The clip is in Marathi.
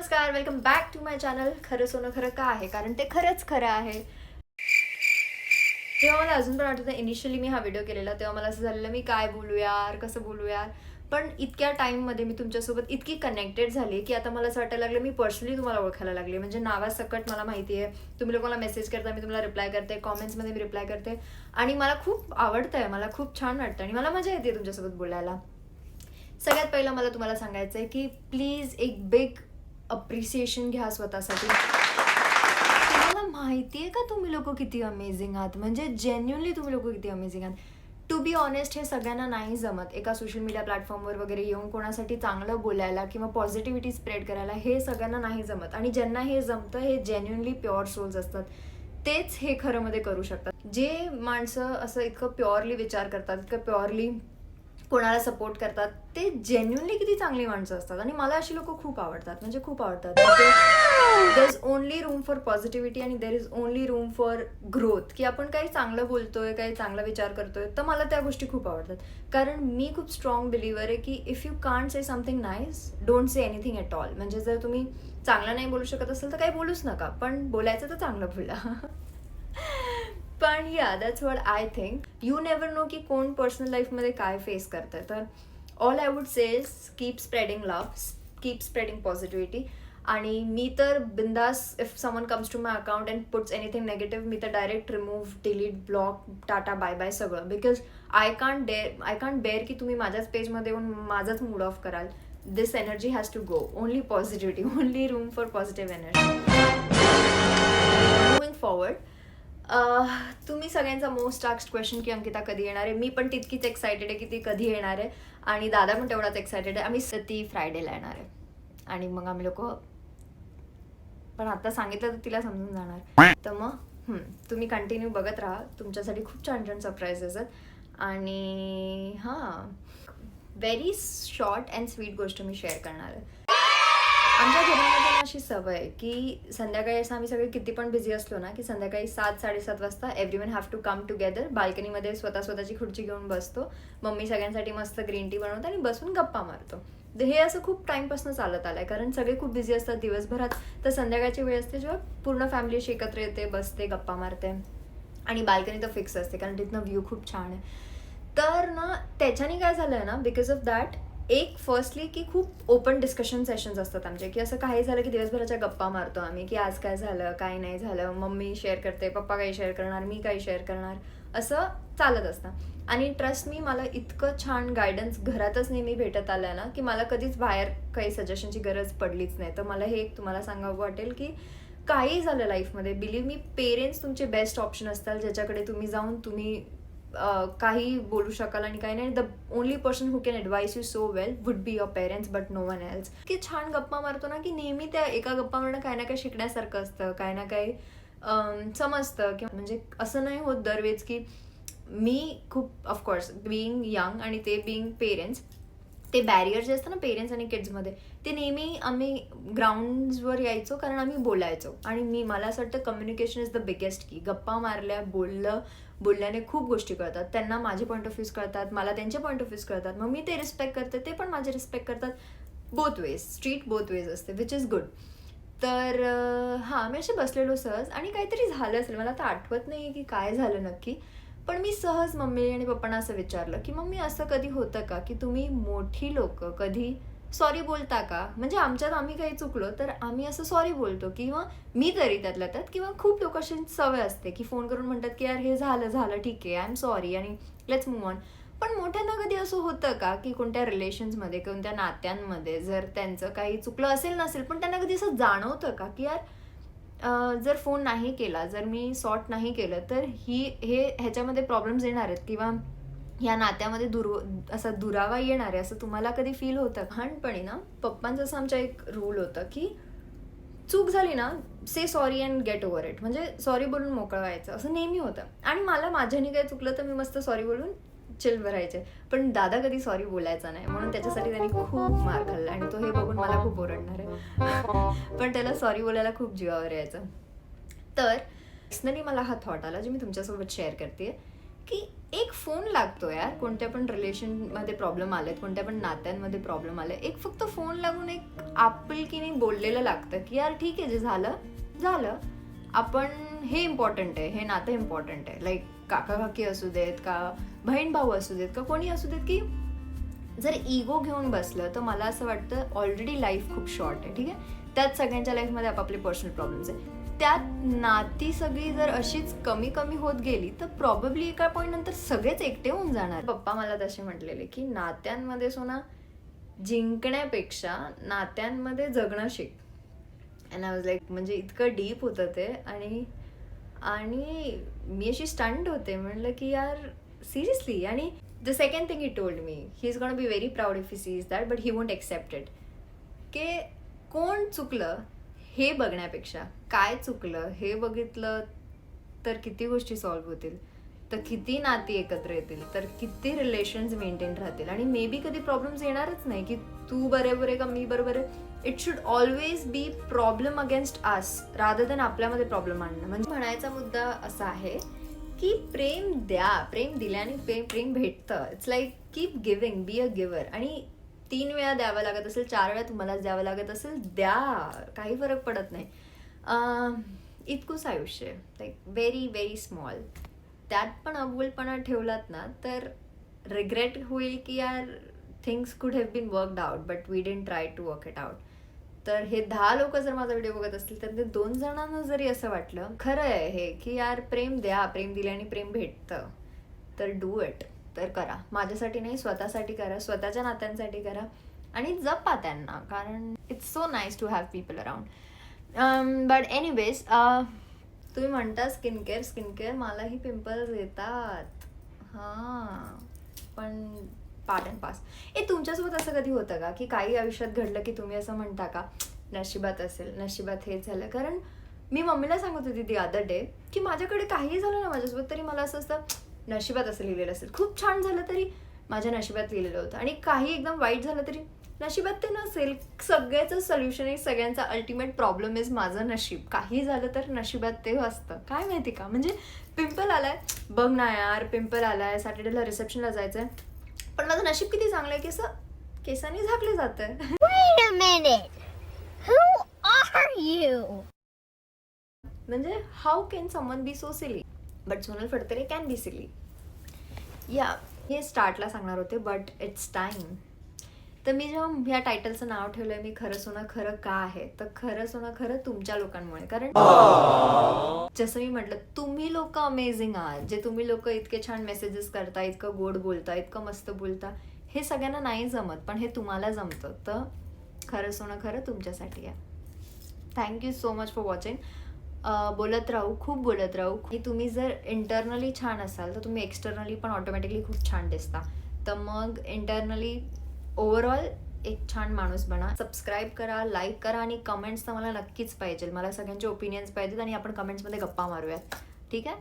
नमस्कार welcome back to my channel खरं सोनं खरं का आहे? कारण ते खरंच खरं आहे. जेव्हा मला अजून पण आठवतं इनिशियली मी हा व्हिडिओ केलेला तेव्हा मला असं झालेलं मी काय बोलू यार कसं बोलू यार? पण इतक्या टाईममध्ये मी तुमच्यासोबत इतकी कनेक्टेड झाली की आता मला असं वाटायला लागलं मी पर्सनली तुम्हाला ओळखायला लागले. म्हणजे नावासकट मला माहिती आहे. तुम्ही लोकांना मेसेज करता मी तुम्हाला रिप्लाय करते. कॉमेंट्समध्ये मी रिप्लाय करते. आणि मला खूप आवडतं आहे मला खूप छान वाटतं आणि मला मजा येते तुमच्यासोबत बोलायला. सगळ्यात पहिलं मला तुम्हाला सांगायचं आहे की प्लीज एक बिग अप्रिसिएशन घ्या स्वतःसाठी. तुम्हाला माहिती आहे का तुम्ही लोक किती अमेझिंग आहात? म्हणजे जेन्युनली तुम्ही लोक किती अमेझिंग आहात? टू बी ऑनेस्ट हे सगळ्यांना नाही जमत. एका सोशल मीडिया प्लॅटफॉर्मवर वगैरे येऊन कोणासाठी चांगलं बोलायला किंवा पॉझिटिव्हिटी स्प्रेड करायला हे सगळ्यांना नाही जमत. आणि ज्यांना हे जमतं हे जेन्युनली प्युअर सोल्स असतात. तेच हे खरं मध्ये करू शकतात. जे माणसं असं इतकं प्युअरली विचार करतात इतकं प्युअरली कोणाला सपोर्ट करतात ते जेन्युनली किती चांगली माणसं असतात आणि मला अशी लोक खूप आवडतात म्हणजे खूप आवडतात. There is only room for positivity आणि there is only room for growth की आपण काही चांगलं बोलतोय काही चांगला विचार करतोय तर मला त्या गोष्टी खूप आवडतात. कारण मी खूप स्ट्रॉंग बिलिव्हर आहे की if you can't say something nice don't say anything at all म्हणजे जर तुम्ही चांगलं नाही बोलू शकत असेल तर काही बोलूच नका पण बोलायचं तर चांगलं बोला. पण या that's what I think you never know की कोण पर्सनल लाईफमध्ये काय फेस करतंय. तर all I would says keep spreading love keep spreading positivity आणि मी तर बिंदास if someone comes to my account and puts anything negative मी तर direct remove delete block tata bye bye सगळं. Because I can't dare I can't bear की तुम्ही माझ्याच पेजमध्ये येऊन माझाच मूड ऑफ कराल. This energy has to go only positivity only room for positive energy तुम्ही सगळ्यांचा मोस्ट आक्स्ट क्वेश्चन की अंकिता कधी येणार आहे? मी पण तितकीच एक्सायटेड आहे की ती कधी येणार आहे. आणि दादा पण तेवढाच एक्सायटेड आहे. आम्ही ती फ्रायडेला येणार आहे. आणि मग आम्ही लोक पण आता सांगितलं तर तिला समजून जाणार. तर मग तुम्ही कंटिन्यू बघत राहा. तुमच्यासाठी खूप छान छान सरप्राईजेस आहेत. आणि हां. व्हेरी शॉर्ट अँड स्वीट गोष्ट मी शेअर करणार आहे. आमच्या घरामध्ये ना अशी सवय आहे की संध्याकाळी असं आम्ही सगळे किती पण बिझी असलो ना की संध्याकाळी सात साडेसात वाजता everyone have to come together बाल्कनीमध्ये स्वतः स्वतःची खुर्ची घेऊन बसतो. मम्मी सगळ्यांसाठी मस्त ग्रीन टी बनवतो आणि बसून गप्पा मारतो. तर हे असं खूप टाईमपासून चालत आलं आहे कारण सगळे खूप बिझी असतात दिवसभरात. तर संध्याकाळची वेळ असते जेव्हा पूर्ण फॅमिली अशी एकत्र येते बसते गप्पा मारते. आणि बाल्कनी तर फिक्स असते कारण तिथनं व्ह्यू खूप छान आहे. तर ना त्याच्याने काय झालं आहे ना बिकॉज ऑफ दॅट एक फर्स्टली की खूप ओपन डिस्कशन सेशन्स असतात आमचे. की असं काही झालं की दिवसभराच्या गप्पा मारतो आम्ही की आज काय झालं काय नाही झालं मम्मी शेअर करते पप्पा काही शेअर करणार मी काही शेअर करणार असं चालत असतं. आणि ट्रस्ट मी मला इतकं छान गायडन्स घरातच नेहमी भेटत आलं ना की मला कधीच बाहेर काही सजेशनची गरज पडलीच नाही. तर मला हे एक तुम्हाला सांगावं वाटेल की काही झालं लाईफमध्ये बिलीव्ह मी पेरेंट्स तुमचे बेस्ट ऑप्शन असतात ज्याच्याकडे तुम्ही जाऊन तुम्ही काही बोलू शकाल आणि काही नाही. The only person who can advise you so well would be your parents but no one else की छान गप्पा मारतो ना की नेहमी त्या एका गप्पावरनं काही ना काही शिकण्यासारखं असतं काही ना काही समजतं. किंवा म्हणजे असं नाही होत दरवेज की मी खूप ऑफकोर्स बिईंग यंग आणि ते बिईंग पेरेंट्स ते बॅरियर जे असतं ना पेरेंट्स आणि किड्समध्ये ते नेहमी आम्ही ग्राउंड्सवर यायचो कारण आम्ही बोलायचो. आणि मी मला असं वाटतं कम्युनिकेशन इज द बिगेस्ट की गप्पा मारल्या बोललं बोलल्याने खूप गोष्टी कळतात. त्यांना माझे पॉईंट ऑफ व्ह्यूज कळतात मला त्यांचे पॉईंट ऑफ व्ह्यूज कळतात. मग मी ते रिस्पेक्ट करते ते पण माझे रिस्पेक्ट करतात. Both ways street both ways असते विच इज गुड तर हां मी असे बसलेलो सहज. आणि काहीतरी झालं असेल मला आता आठवत नाही की काय झालं नक्की. पण मी सहज मम्मी आणि पप्पांना असं विचारलं की मम्मी असं कधी होतं का की तुम्ही मोठी लोक कधी सॉरी बोलता का? म्हणजे आमच्यात आम्ही काही चुकलो तर आम्ही असं सॉरी बोलतो किंवा मी तरी त्यातल्या त्यात किंवा खूप लोक अशी सवय असते की फोन करून म्हणतात की यार हे झालं झालं ठीक आहे आय एम सॉरी आणि लेट्स मूव ऑन पण मोठ्यांना कधी असं होतं का की कोणत्या रिलेशन्समध्ये कोणत्या नात्यांमध्ये जर त्यांचं काही चुकलं असेल नसेल पण त्यांना कधी असं जाणवतं का की यार जर फोन नाही केला जर मी सॉर्ट नाही केलं तर ही हे ह्याच्यामध्ये प्रॉब्लेम्स येणार आहेत किंवा या नात्यामध्ये दुर असा दुरावा येणार आहे असं तुम्हाला कधी फील होतं? लहानपणी ना पप्पांचं असं आमच्या एक रूल होतं की चूक झाली ना say sorry and get over it म्हणजे सॉरी बोलून मोकळं व्हायचं. असं नेहमी होतं. आणि मला माझ्याने काही चुकलं तर मी मस्त सॉरी बोलून चिल भरायचे. पण दादा कधी सॉरी बोलायचा नाही. म्हणून त्याच्यासाठी त्यांनी खूप मार खाल्ला आणि तो हे बघून मला खूप ओरडणार आहे. पण त्याला सॉरी बोलायला खूप जीवावर यायचं. तर पर्सनली मला हा थॉट आला जे मी तुमच्यासोबत शेअर करते की एक फोन लागतो यार. कोणत्या पण रिलेशनमध्ये प्रॉब्लेम आलेत कोणत्या पण नात्यांमध्ये प्रॉब्लेम आले एक फक्त फोन लागून एक आपुलकीने बोललेलं लागतं की यार ठीक आहे जे झालं झालं. आपण हे इम्पॉर्टंट आहे हे नातं इम्पॉर्टंट आहे. लाईक काका काकी असू देत का बहीण भाऊ असू देत का कोणी असू देत की जर इगो घेऊन बसलं तर मला असं वाटतं ऑलरेडी लाईफ खूप शॉर्ट आहे ठीक आहे? त्यात सगळ्यांच्या लाईफमध्ये आपापले पर्सनल प्रॉब्लेम्स आहे. त्यात नाती सगळी जर अशीच कमी कमी होत गेली तर प्रॉब्ली एका पॉईंट नंतर सगळेच एकटे होऊन जाणार. पप्पा मला तसे म्हटलेले की नात्यांमध्ये सोना जिंकण्यापेक्षा नात्यांमध्ये जगणं शिक. अँड आय वॉज लाईक म्हणजे इतकं डीप होतं ते आणि आणि मी अशी स्टंट होते. म्हणलं की यार सिरियसली आणि the second thing he told me he is gonna be very proud if he sees that but he won't accept it के कोण चुकलं हे बघण्यापेक्षा काय चुकलं हे बघितलं तर किती गोष्टी सॉल्व्ह होतील? तर किती नाती एकत्र येतील तर किती रिलेशन्स मेंटेन राहतील? आणि मे बी कधी प्रॉब्लेम्स येणारच नाही की तू बरोबर आहे का मी बरोबर आहे. It should always be problem against us rather than आपल्यामध्ये प्रॉब्लेम आणणं. म्हणजे म्हणायचा मुद्दा असा आहे की प्रेम द्या प्रेम दिल्याने प्रेम प्रेम भेटतं. It's like keep giving be a giver आणि तीन वेळा द्यावं लागत असेल चार वेळा तुम्हालाच द्यावं लागत असेल द्या. काही फरक पडत नाही. इतकंच आयुष्य लाईक व्हेरी व्हेरी स्मॉल त्यात पण अबुलपणा ठेवलात ना तर रिग्रेट होईल की यार things could have been worked out but we didn't try to work it out तर हे दहा लोक जर माझा व्हिडिओ बघत असतील तर ते दोन जणांना जरी असं वाटलं खरं आहे हे की यार प्रेम द्या प्रेम दिल्याने प्रेम भेटतं तर डू इट तर करा. माझ्यासाठी नाही स्वतःसाठी करा स्वतःच्या नात्यांसाठी करा आणि जपा त्यांना कारण it's so nice to have people around but anyways तुम्ही म्हणता स्किन केअर स्किन केअर मलाही पिंपल्स येतात. हां पण पार्ट अँड पास ए तुमच्यासोबत असं कधी होतं का? की काही आयुष्यात घडलं की तुम्ही असं म्हणता का नशिबात असेल नशिबात हेच झालं? कारण मी मम्मीला सांगत होती दी अदर डे की माझ्याकडे काहीही झालं ना माझ्यासोबत तरी मला असं असतं नशिबात असं लिहिलेलं असेल. खूप छान झालं तरी माझ्या नशिबात लिहिलेलं होतं. आणि काही एकदम वाईट झालं तरी नशिबात ते नसेल सगळ्याचं सोल्युशन आहे सगळ्यांचा अल्टिमेट प्रॉब्लेम इज माझं नशीब. काही झालं तर नशिबात ते असतं. काय माहिती का? म्हणजे पिंपल आलाय. बघ ना यार पिंपल आलाय. सॅटर्डेला रिसेप्शनला जायचंय. पण माझं नशीब किती चांगलं आहे? की असं केसांनी झाकले जात? म्हणजे how can someone be so silly but Sonal Phadtare can be silly या हे स्टार्टला सांगणार होते बट इट्स टाईम तर मी जेव्हा ह्या टायटलचं नाव ठेवलंय मी खरं सोनं खरं का आहे? तर खरं सोनं खरं तुमच्या लोकांमुळे. कारण जसं मी म्हटलं तुम्ही लोक अमेझिंग आहात. जे तुम्ही लोक इतके छान मेसेजेस करता इतकं गोड बोलता इतकं मस्त बोलता हे सगळ्यांना नाही जमत पण हे तुम्हाला जमतं. तर खरं सोनं खरं तुमच्यासाठी आहे. Thank you so much for watching बोलत राहू खूप बोलत राहू. की तुम्ही जर इंटरनली छान असाल तर तुम्ही एक्सटर्नली पण ऑटोमॅटिकली खूप छान दिसता. तर मग इंटरनली ओव्हरऑल एक छान माणूस बना. सबस्क्राईब करा लाईक करा आणि कमेंट्स तर मला नक्कीच पाहिजे मला सगळ्यांचे ओपिनियन्स पाहिजेत आणि आपण कमेंट्समध्ये गप्पा मारूयात. ठीक आहे?